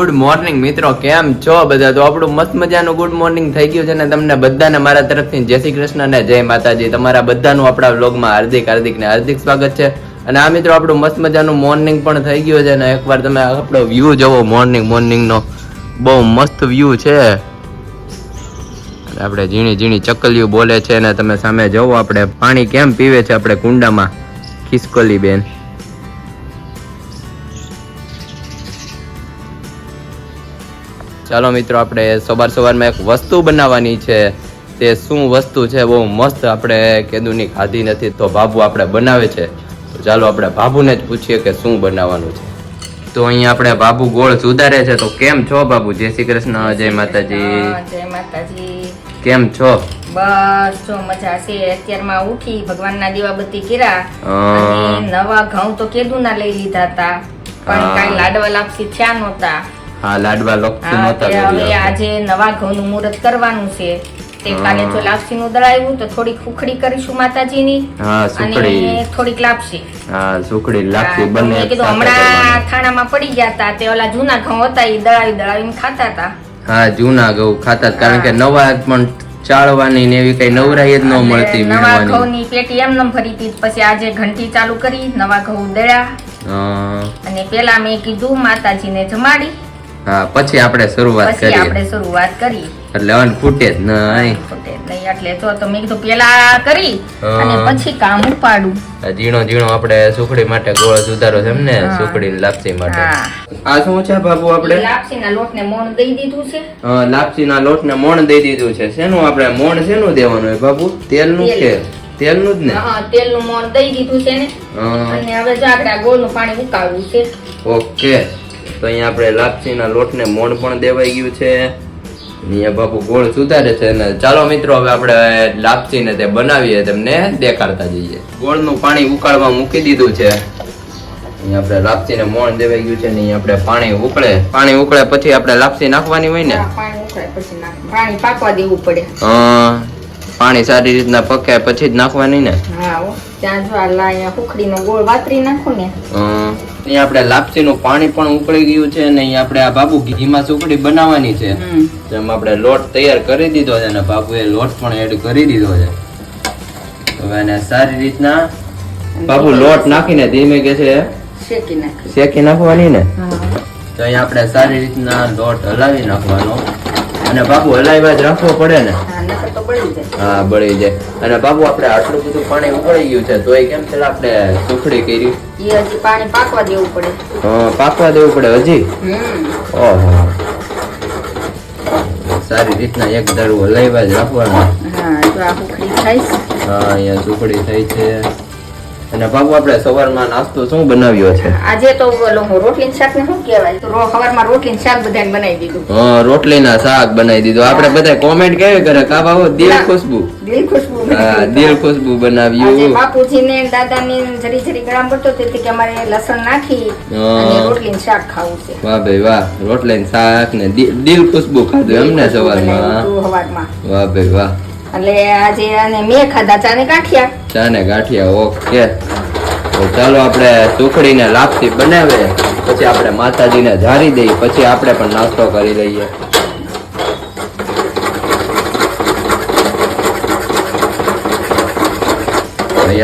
Good morning મિત્રો, કેમ છો બધા? તો આપણું મસ્ત મજાનું ગુડ મોર્નિંગ થઈ ગયું છે ને તમને બધાને મારા તરફથી જય શ્રી કૃષ્ણ અને જય માતાજી. તમારા બધાનું આપણા વ્લોગમાં હાર્દિક હાર્દિક ને હાર્દિક સ્વાગત છે. અને આ મિત્રો, આપણું મસ્ત મજાનું મોર્નિંગ પણ થઈ ગયું છે ને એકવાર તમે આપણો વ્યૂ જોવો મોર્નિંગ મોર્નિંગનો બહુ મસ્ત વ્યૂ છે. આપણે ઝીણી ઝીણી ચકલીઓ બોલે છે ને તમે સામે જોવો, આપણે પાણી કેમ પીવે છે આપણે કુંડામાં? ખિસકોલી બેન. ચાલો મિત્રો આપણે સવાર સવારમાં એક વસ્તુ બનાવવાની છે. તે શું વસ્તુ છે? બહુ મસ્ત આપણે કેદુની ખાધી નથી તો બાબુ આપણે બનાવે છે. તો ચાલો આપણે બાબુને જ પૂછીએ કે શું બનાવવાનું છે. તો અહીંયા આપણે બાબુ ગોળ સુધારે છે. તો કેમ છો બાબુ જય શ્રી કૃષ્ણ જય માતાજી. જય માતાજી. કેમ છો? બસ જો મજા છે. અત્યારમાં ઉઠી ભગવાનના દીવાબત્તી કર્યા. અને નવા ઘઉં તો કેદુના લઈ લીધા હતા. પણ. કાંઈ લાડવા લાપસી થયા નહોતા. હા લાડવા હવે આજે નવા ઘઉંનું મુહૂર્ત કરવાનું છે. તે કાલે જો લાપસીનું દળાવ્યું તો થોડીક ખુખડી કરીશું માતાજીની હા સુખડી. થોડીક લાપસી. હા સુખડી લાપસી બંને કીધું હમણાં. થાણામાં પડી ગયા હતા તે ઓલા જૂના ઘઉં હતા એ દળાવી દળાવીને ખાતા હતા. હા જૂના ઘઉં ખાતા કારણ કે નવા પણ ચાળવાની ને એવી કઈ નવરાઈ જ ન મળતી નવા ઘઉંની પેટી એમને ભરી હતી પછી આજે ઘંટી ચાલુ કરી નવા ઘઉં દળ્યા અને પેલા મેં કીધું માતાજીને જમાડી. હા પછી આપણે શરૂઆત કરીએ. આપણે શરૂઆત કરી એટલે અન ફૂટે જ નહીં ફૂટે નહીં એટલે તો તો મેં કીધું પેલા કરી અને પછી કામ ઉપાડું. ઝીણો ઝીણો આપણે સુખડી માટે ગોળ સુધારો છે એમ ને? સુખડી લાપસી માટે. આ શું છે બાબુ આપણે? લાપસીના લોટને મોણ દઈ દીધું છે. લાપસી ના લોટ ને મોણ દઈ દીધું છે. શેનું આપણે મોણ શેનું દેવાનું હોય બાબુ તેલનું તેલ. કે તેલનું જ ને? હા તેલનું મોણ દઈ દીધું છે ને. હા. અને હવે જો આપણે આ ગોળનું પાણી ઉકાળવું છે. ઓકે. તો અહીંયા આપણે લાપસીના લોટને મોણ પણ દેવાઈ ગયું છે. અહીંયા બાપુ ગોળ સુધારે છે ને ચાલો મિત્રો હવે આપણે લાપસીને તે બનાવીએ તમને દેખાડતા જઈએ. ગોળનું પાણી ઉકાળવા મૂકી દીધું છે. અહીંયા આપણે લાપસીને મોણ દેવાઈ ગયું છે ને અહીંયા આપણે પાણી ઉકળે. પાણી ઉકળે પછી આપણે લાપસી નાખવાની હોય ને? હા, પાણી પાકવા દેવું પડે. હા, પાણી સારી રીતના પકે પછી જ નાખવાની ને? હા ત્યાં જો આ લાયા અહીંયા ગોળ વાતરી નાખો ને. અમ, અહીંયા આપણે લાપસીનું પાણી પણ ઉકળી ગયું છે અને અહીંયા આપણે આ બાબુ ઘીમાં સુખડી બનાવવાની છે. જેમ આપણે લોટ તૈયાર કરી દીધો છે અને બાબુએ લોટ પણ એડ કરી દીધો છે. હવે એને સારી રીતના બાબુ લોટ નાખીને ધીમે કે છે શેકી નાખવાની ને? તો અહીંયા આપણે સારી રીતના લોટ હલાવી નાખવાનો. અને બાબુ હલાવ્યા જ રાખવો પડે ને? હા બળી જાય. અને બાબુ આપણે આટલું બધું પાણી ઉકળી ગયું છે તો એ કેમ પેલા આપણે સુખડી કરી. એ હજી પાણી પાકવા દેવું પડે. પાકવા દેવું પડે હજી? ઓહો. સારી રીતના એક દરવો લઈવા જ રાખવાનું. હા તો આ સુખડી થાય છે. હા અહીંયા સુખડી થઈ છે. અને બાબુ આપણે સવારમાં નાસ્તો શું બનાવ્યો છે? આજે તો ઓલો રોટલી શાક ને શું કહેવાય? તો સવારમાં રોટલી શાક બધાને બનાવી દીધું. હા રોટલીના શાક બનાવી દીધું. આપણે બધા કોમેન્ટ કેવી કરે? કા બાબુ દિલ ખુશબુ? દિલ ખુશબુ. હા દિલ ખુશબુ બનાવ્યું. બાપુજી ને દાદા ને જરી જરી ગળામ પડતો તેથી કે અમારે લસણ નાખી. અને રોટલી શાક ખાવું છે. વાહ ભાઈ વાહ રોટલી શાક ને દિલ ખુશ્બુ ખાધું એમ ને ખુશ્બુ બનાવ્યું સવારમાં સવારમાં. વાહ ભાઈ વાહ. એટલે આજે અને મેં ખાધા ચા ને ગાંઠિયા. ચા ને ગાંઠિયા ઓકે. તો ચાલો આપણે સુખડીને લાપસી બનાવે પછી આપણે માતાજીને ધારી દઈએ પછી આપણે પણ નાસ્તો કરી લઈએ.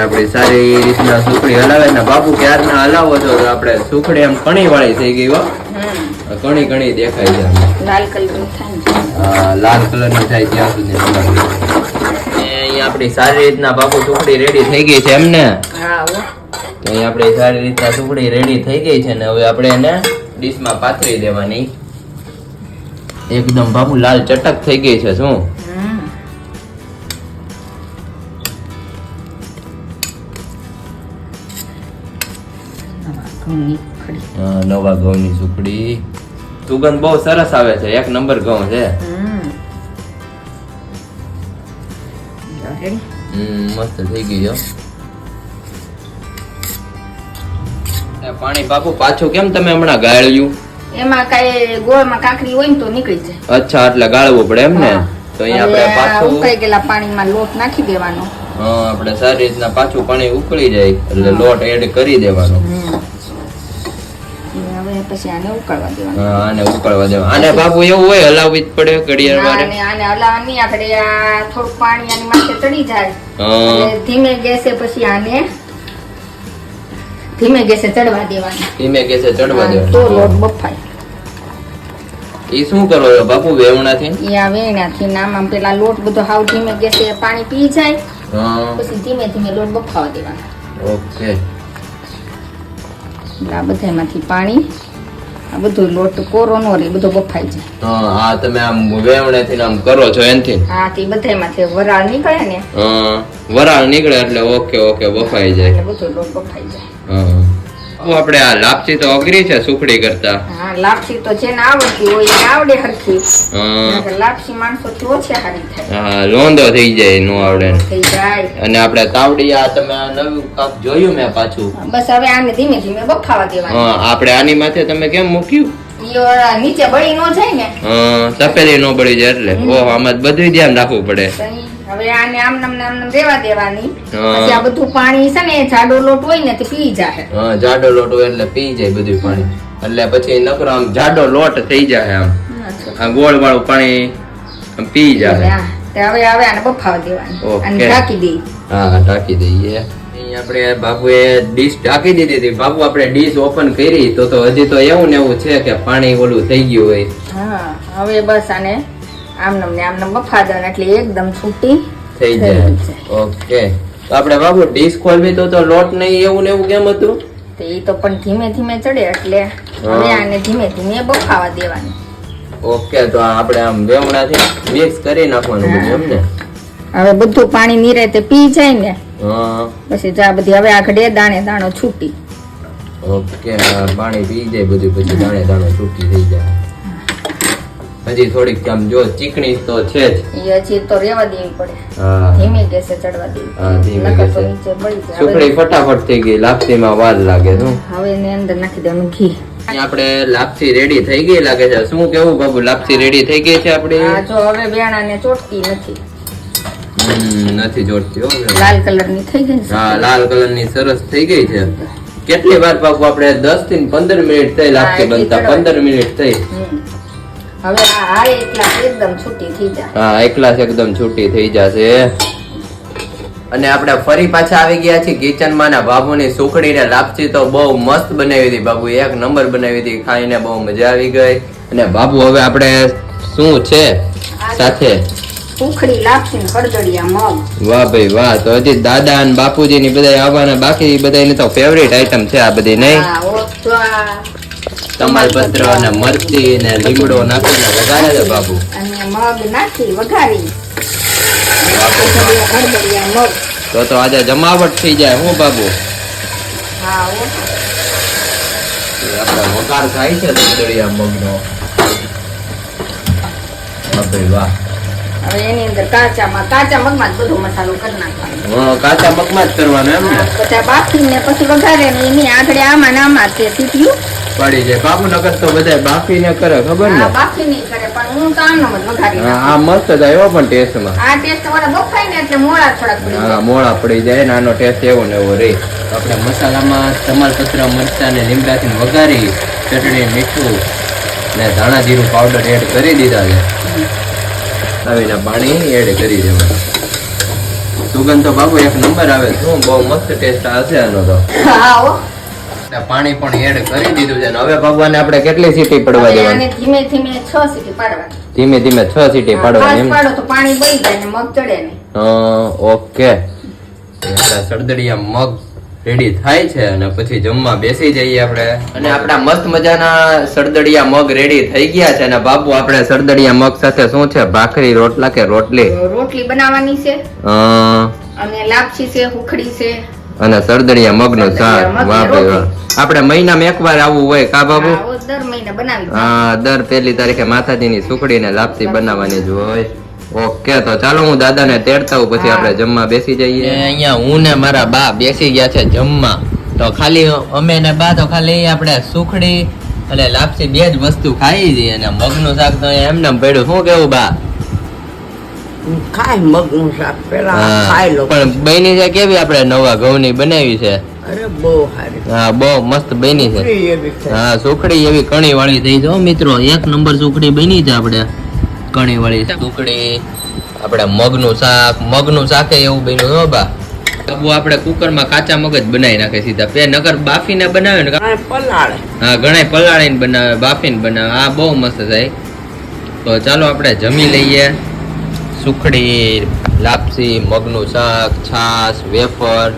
આપણી સારી રીતના સુખડી હલાવે ને બાપુ ક્યારના હલાવો છો તો આપણે સુખડી એમ કણી વાળી થઈ ગઈ હો. કણી કણી દેખાય છે. લાલ કલર થાય લાલ કલરની થાય ત્યાં સુધી. ને આપણી સારી રીતના બાપુ સુખડી રેડી થઈ ગઈ છે એમને? તો અહીં આપણી સારી રીતના સુખડી રેડી થઈ ગઈ છે ને હવે આપણે એને ડીશમાં પાથરી દેવાની. એકદમ બાબુ લાલ ચટક થઈ ગઈ છે શું? નવા ઘઉંની સુખડી. સુગંધ બહુ સરસ આવે છે એક નંબર ઘઉં છે. હમ, મસ્ત થઈ એ પાણી બાપુ પાછું કેમ તમે હમણાં ગાળ્યું? એમાં કઈ ગોળમાં કાકડી હોય ને તો નીકળી જાય. અચ્છા એટલે ગાળવું પડે એમ ને? તો અહીંયા આપણે પાછું ઉકળી ગયેલા પાણીમાં લોટ નાખી દેવાનો. હા આપણે સારી રીતના પાછું પાણી ઉકળી જાય એટલે લોટ એડ કરી દેવાનો. પછી આને ઉકળવા દેવાનું. હા, આને ઉકળવા દેવાનું આને બાપુ એવું હોય હલાવવી જ પડે ઘડિયાળ મારે આને આને હલાવવાની આપણે આ થોડું પાણી આની માથે ચડી જાય. એટલે ધીમે ગેસે પછી આને ધીમે ગેસે ચડવા દેવાનું. ધીમે ગેસે ચડવા દેવાનું તો લોટ બફાય. એ શું કરો છો બાપુ વેવણાથી? એ આ વેણાથી નામ આમ પેલા લોટ બધો હાવ ધીમે ગેસે પાણી પી જાય. પછી ધીમે ધીમે લોટ બફાવા દેવાનો. ઓકે. આ બધામાંથી પાણી આ બધું લોટ કોરો નો રે બધો બફાઈ જાય. હા આ તમે આમ વેવણેથી આમ કરો છો એનથી? હા તે બધામાંથી વરાળ નીકળે ને. હા વરાળ નીકળે એટલે ઓકે ઓકે બફાઈ જાય. એટલે બધો લોટ બફાઈ જાય. હા. બાપુ, આપણે આ લાપસી તો અઘરી છે સુખડી કરતા. હા લાપસી તો જેને આવડતી હોય એને આવડે હરખી. હા. લાપસી માણસો થી ઓછી હારી થાય. હા લોંધો થઈ જાય નો આવડે. થઈ જાય. અને આપણે તાવડી આ તમે આ નવું કપ જોયું મેં પાછું. બસ હવે આને ધીમે ધીમે બફાવા દેવાનું. હા આપણે આની માથે તમે કેમ મૂક્યું? નીચે બળી નો જાય ને. હા તપેલી નો પડી જાય એટલે. ઓહ આમાં બધું ધ્યાન રાખવું પડે. હવે આને આમ નમ આમ નમ રેવા દેવાની. પછી આ બધું પાણી છે ને જાડો લોટ હોય ને તે પી જાય હા જાડો લોટ હોય એટલે પી જાય બધું પાણી. એટલે પછી નકરો આમ જાડો લોટ થઈ જાય આમ. આ ગોળ વાળું પાણી પી જાય હવે હવે આને બફાવા દેવાની. અને ઢાંકી દઈએ. હા ઢાંકી દઈએ. આપણે બાપુએ ડીશ ઢાંકી દીધી હતી. બાપુ આપણે ડીશ ઓપન કરી તો તો હજી તો એવું ને એવું છે કે પાણી ઓલું થઈ ગયું હોય. હા હવે બસ આને આમ નમ ને આમનમ બફા દેવાની એટલે એકદમ છૂટી થઈ જાય. ઓકે. તો આપણે બાબુ ડીશ ખોલવી તો તો લોટ નહીં એવું ને એવું કેમ હતું? તો એ તો પણ ધીમે ધીમે ચડે એટલે હવે આને ધીમે ધીમે બફાવા દેવાની. ઓકે તો આપણે આમ વેવણાથી મિક્સ કરી નાખવાનું બધું એમ ને હવે બધું પાણી નીરે તે પી જાય ને પછી જા બધી હવે આ ઘડે દાણે દાણો છૂટી. ઓકે પાણી પી જાય બધું પછી દાણે દાણો છૂટી થઈ જાય. હજી થોડીક આમ જો ચીકણી તો છે જ. એ હજી તો રેવા દેવી પડે. હા. ધીમે ગેસે ચડવા દેવી હા, ધીમે ગેસે. નીચે બળી જાય. સુખડી ફટાફટ થઈ ગઈ લાપસીમાં વાર લાગે તો હવે એને અંદર નાખી દેવાનું ઘી. આપણે લાપસી રેડી થઈ ગઈ લાગે છે. શું કેવું બાબુ લાપસી રેડી થઈ ગઈ છે આપણી? જો હવે વેણાને ચોટતી નથી. નથી જોડતી હો લાલ કલરની થઈ ગઈ હા લાલ કલરની સરસ થઈ ગઈ છે. કેટલી વાર પાકું આપણે દસથી પંદર મિનિટ થઈ લાપસી બનતા કરવા. પંદર મિનિટ થઈ. હવે આ આ એટલા એકદમ છૂટી થઈ જાય. હા એકલા એકદમ છૂટી થઈ જશે. અને આપણે ફરી પાછા આવી ગયા છીએ કિચનમાં ને બાબુની સુખડી ને લાપસી તો બહુ મસ્ત બનાવી હતી બાબુ. એક નંબર બનાવી હતી ખાઈને બહુ મજા આવી ગઈ. અને બાબુ હવે આપણે શું છે સાથે? સુખડી લાપસી ને હળદળિયા મગ. વાહ ભાઈ વાહ તો હજી દાદા અને બાપુજી ની બધા આવવાના બાકી બધાની તો ફેવરેટ આઈટમ છે આ બધી નહીં? તમાલપત્ર અને મરચી ને લીમડો નાખીને વઘારે છે બાબુ અને મગ નાખી વઘારી. તો તો આજે જમાવટ થઈ જાય હું બાબુ હા આપણે વઘાર થાય છે દળદળિયા મગનો. વાહ. હવે એની અંદર કાચામાં કાચા મગમાં જ બધો મસાલો કરી નાખવાનો. કાચા મગમાં જ કરવાનું એમ ને? બધા બાફીને પછી વઘારે ને એની આગળ આમાં ને આમાં તે સીટ્યું. પડી જાય બાપુ નગર તો બધા બાફીને કરે ખબર ને? બાફી નહીં કરે પણ હું તો આમનો જ વઘારી હા, મસ્ત થાય એવો પણ આ ટેસ્ટ વાળા બફાય ને એટલે મોળા થોડાક પડી જાય. મોળા પડી જાય ને આનો ટેસ્ટ એવો ને એવો રે. આપણે મસાલામાં તમાલપત્ર મરચા ને લીમડાથી વઘારી ચટણી મીઠું ને ધાણા જીરું પાવડર એડ કરી દીધા છે. આવીને પાણી એડ કરી દેવાનું સુગંધ તો બાબુ એક નંબર આવે. શું બહુ મસ્ત ટેસ્ટ હશે આનો તો. પાણી પણ એડ કરી દીધું છે હવે ભગવાન આપણે કેટલી સીટી પડવા દેવાની? ધીમે ધીમે છ સીટી પાડવાની. ધીમે ધીમે છ સીટી પાડવાની એમ? પાડો તો પાણી બળી જાય ને મગ ચડે ને ઓકે. આપણા સરદડિયા મગ રેડી થાય છે અને પછી જમવા બેસી જઈએ આપણે. અને આપણા મસ્ત મજાના સરદડિયા મગ રેડી થઈ ગયા છે અને બાપુ આપણે સરદડિયા મગ સાથે શું છે? ભાખરી રોટલા કે રોટલી? રોટલી બનાવવાની છે. અને લાપસી છે હુખડી છે. અને સરદડિયા મગનું શાક. વાહ ભાઈ વાહ. આપણે મહિનામાં એકવાર આવવું હોય કા બાબુ? હા, દર મહિને બનાવી. હા દર પહેલી તારીખે માતાજીની સુખડી ને લાપસી બનાવવાની જ હોય. ઓકે તો ચાલો હું દાદાને તેડતા હું પછી આપણે જમવા બેસી જઈએ. અહીંયા હું ને મારા બા બેસી ગયા છે જમવા. તો ખાલી અમે ને બા તો ખાલી આપણે સુખડી અને લાપસી બે જ વસ્તુ ખાઈ છીએ અને મગનું શાક તો એમને પડ્યું. શું કેવું બા? ખાય મગનું શાક પેલા ખાઈ લો પણ બની છે કેવી આપણે નવા ઘઉંની બનાવી છે? અરે બહુ સારી. હા બહુ મસ્ત બની છે. સુખડી એવી હા સુખડી એવી કણી વાળી થઈ છે હો મિત્રો. એક નંબર સુખડી બની છે આપણે. કણી વાળી સુખડી આપણે મગનું શાક મગનું શાક એવું બન્યું હો બા. બાબુ આપણે કુકરમાં કાચા મગજ બનાવી નાખે સીધા. પે નગર બાફીને બનાવે ને પલાળે. હા ઘણા પલાળીને બનાવે બાફીને બનાવે. આ બહુ મસ્ત થાય તો ચાલો આપણે જમી લઈએ. સુખડી લાપસી મગનું શાક છાશ વેફર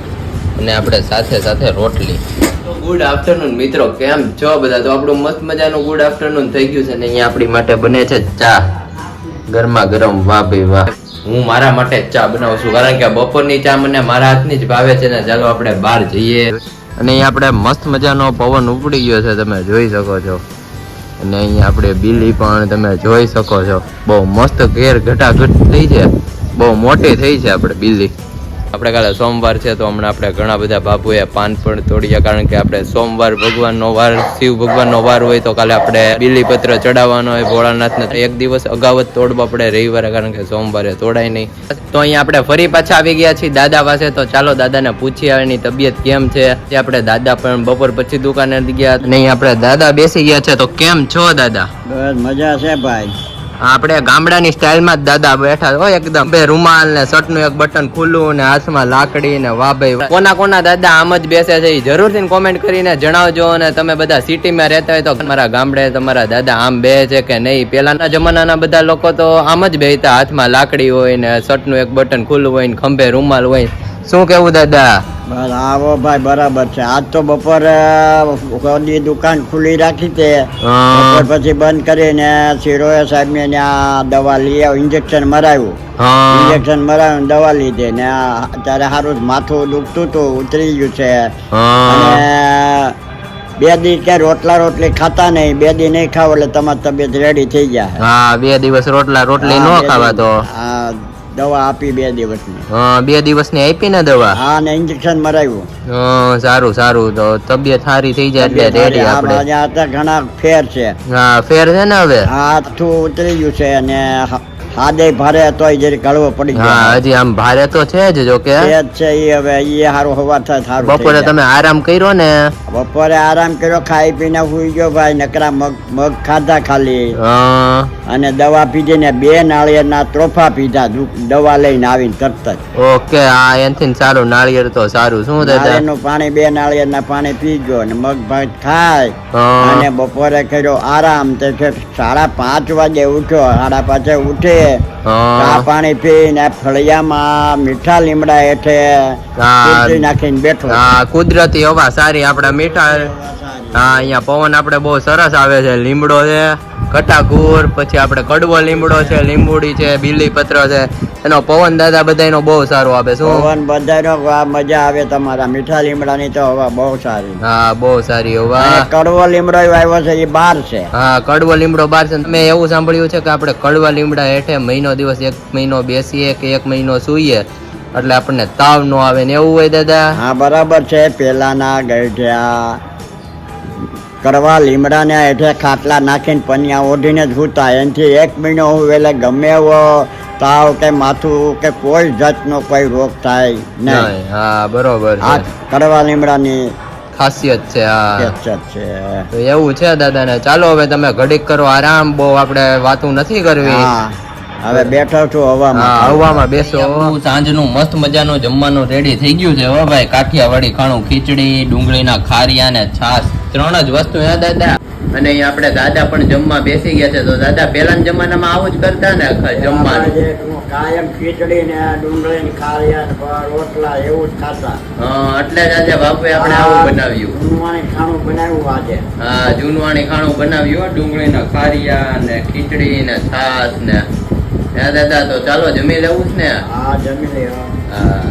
અને આપણે સાથે સાથે રોટલી. ગુડ આફ્ટરનૂન મિત્રો કેમ છો બધા? તો આપણું મસ્ત મજાનું ગુડ આફ્ટરનૂન થઈ ગયું છે ને અહીંયા આપણી માટે બને છે ચા. ગરમા ગરમ વાહ ભાઈ વાહ. હું મારા માટે જ ચા બનાવું છું કારણ કે બપોરની ચા મને મારા હાથની જ ભાવે છે ને ચાલો આપણે બહાર જઈએ. અને અહીંયા આપણે મસ્ત મજાનો પવન ઉપડી ગયો છે તમે જોઈ શકો છો. અને અહીંયા આપણે બિલ્લી પણ તમે જોઈ શકો છો. બહુ મસ્ત ઘેર ઘટાઘટ થઈ છે. બહુ મોટી થઈ છે આપણે બિલ્લી આપણે કાલે સોમવાર છે તો હમણાં આપણે ઘણા બધા બાપુએ પાન પણ તોડ્યા કારણ કે આપણે સોમવાર ભગવાનનો વાર, શિવ ભગવાનનો વાર હોય તો કાલે આપણે બિલીપત્ર ચડાવવાનો હોય, ભોળાનાથને એક દિવસ અગાઉ જ તોડવો પડે રવિવારે કારણ કે સોમવારે તોડાય નહીં. તો અહીંયા આપણે ફરી પાછા આવી ગયા છીએ દાદા પાસે. તો ચાલો દાદાને પૂછીએ, એની તબિયત કેમ છે? તે આપણે દાદા પણ બપોર પછી દુકાને ગયા. નહીં આપણે દાદા બેસી ગયા છે. તો કેમ છો દાદા? બસ મજા છે ભાઈ. આપણે ગામડાની સ્ટાઇલમાં જ દાદા બેઠા હોય એકદમ. બે રૂમાલ ને શર્ટનું એક બટન ખુલ્લું ને હાથમાં લાકડી ને વાહ કોના કોના દાદા આમ જ બેસે છે એ જરૂરથી કોમેન્ટ કરીને જણાવજો અને તમે બધા સિટીમાં રહેતા હોય તો તમારા ગામડે તમારા દાદા આમ બે છે કે નહીં? પેલાના જમાનાના બધા લોકો તો આમ જ બેતા હાથમાં લાકડી હોય ને શર્ટનું એક બટન ખુલ્લું હોય ને ખંભે રૂમાલ હોય. શું કેવું દાદા? બસ આવો ભાઈ બરાબર છે. આજ તો બપોરે કોની દુકાન ખુલ્લી રાખી તે. બપોર પછી બંધ કરીને સિરોયા સાહેબ ને ત્યાં દવા લઈ આવ ઇન્જેક્શન મરાવ્યું હા. ઇન્જેક્શન મરાવ્યું દવા લીધી ને અત્યારે સારું માથું દુખતું હતું ઉતરી ગયું છે. અને બે દી કે રોટલા રોટલી ખાતા નહીં બે દી નહીં ખાવ એટલે તમારી તબિયત રેડી થઈ જાય. હા બે દિવસ રોટલા રોટલી ન ખાવા તો. દવા આપી બે દિવસની. હા, બે દિવસની આપી ને દવા? હા ને ઇન્જેક્શન મરાવ્યું. હા, સારું સારું. તો તબિયત સારી થઈ જાય એટલે રેડી આપણે. આ તો ઘણા ફેર છે. હા ફેર છે ને હવે? હાથું ઉતરી ગયું છે અને હ- હાદે ભારે તોય જરી કળવો પડી હા હજી આમ ભારે તો છે જ જો કે. એ છે એ હવે એ હારું હવા થાય સારું બપોરે તમે આરામ કર્યો ને? બપોરે આરામ કર્યો ખાઈ પીને સુઈ ગયો ભાઈ નકરા મગ મગ ખાધા ખાલી. હા, અને દવા પીધી ને બે નાળિયેરના ત્રોફા પીધા. દવા લઈને આવીને તરત જ. ઓકે આ એનથી સારું નાળિયેર તો સારું. શું દાદા નાળિયેરનું પાણી બે નાળિયેરના પાણી પી ગયો અને મગ ભાત ખાય. અને બપોરે કર્યો આરામ. તે છે સાડા પાંચ વાગે ઉઠ્યો. સાડા પાંચે ઉઠે. ચા પાણી પીને ફળિયામાં મીઠા લીમડા હેઠે નાખીને બેઠો. હા કુદરતી હવા સારી. આપડા મીઠા હા અહીંયા પવન આપણે બહુ સરસ આવે છે. લીમડો છે. કટાકુર પછી આપણે કડવો લીમડો છે લીંબુડી છે બીલી પત્ર છે એનો પવન દાદા બધાયનો બહુ સારો આવે શું? પવન બધાનો મજા આવે તમારા. મીઠા લીમડાની તો હવા બહુ સારી. હા બહુ સારી હવા. કડવો લીમડો આવ્યો છે એ બાર છે. હા કડવો લીમડો બાર છે. મેં એવું સાંભળ્યું છે કે આપણે કડવા લીમડા હેઠે મહિનો દિવસ એક મહિનો બેસીએ કે એક મહિનો સૂઈએ? એટલે આપણને તાવ નો આવે ને એવું હોય દાદા? હા બરાબર છે. પેલાના ગઢિયા કડવા લીમડાને હેઠે ખાટલા નાખીને પનિયા ઓઢીને જ સૂતા એનાથી એક મહિનો હું એટલે ગમે એવો તાવ કે માથું કે કોઈ જાતનો કોઈ રોગ થાય નહીં. હા બરોબર આ કરવા લીમડાની ખાસિયત છે હા. છે. તો એવું છે દાદા ને ચાલો હવે તમે ઘડીક કરો આરામ. બહુ આપણે વાતું નથી કરવી. હા. હવે બેઠો છું હવામાં. હા હવામાં બેસો. સાંજનું મસ્ત મજાનું જમવાનું રેડી થઈ ગયું છે હવે ભાઈ. કાઠિયાવાડી ખાણું ખીચડી ડુંગળીના ખારિયા ને છાશ. ત્રણ જ વસ્તુ હે દાદા. અને અહીં આપણે દાદા પણ જમવા બેસી ગયા છે. તો દાદા પહેલાના જમાનામાં આવું જ કરતા ને જમવાનું? કાયમ ખીચડી ને ડુંગળી ને ખારિયા રોટલા એવું જ ખાતા. હા, એટલે જ આજે બાપુએ આપણે આવું બનાવ્યું. ઊનવાણી ખાણું બનાવ્યું આજે. હા જૂનવાણી ખાણું બનાવ્યું હો, ડુંગળીના ખારિયા ને ખીચડી ને છાશ ને દાદા તો ચાલો જમી લેવું છે ને? હા જમી લ્યો. હા.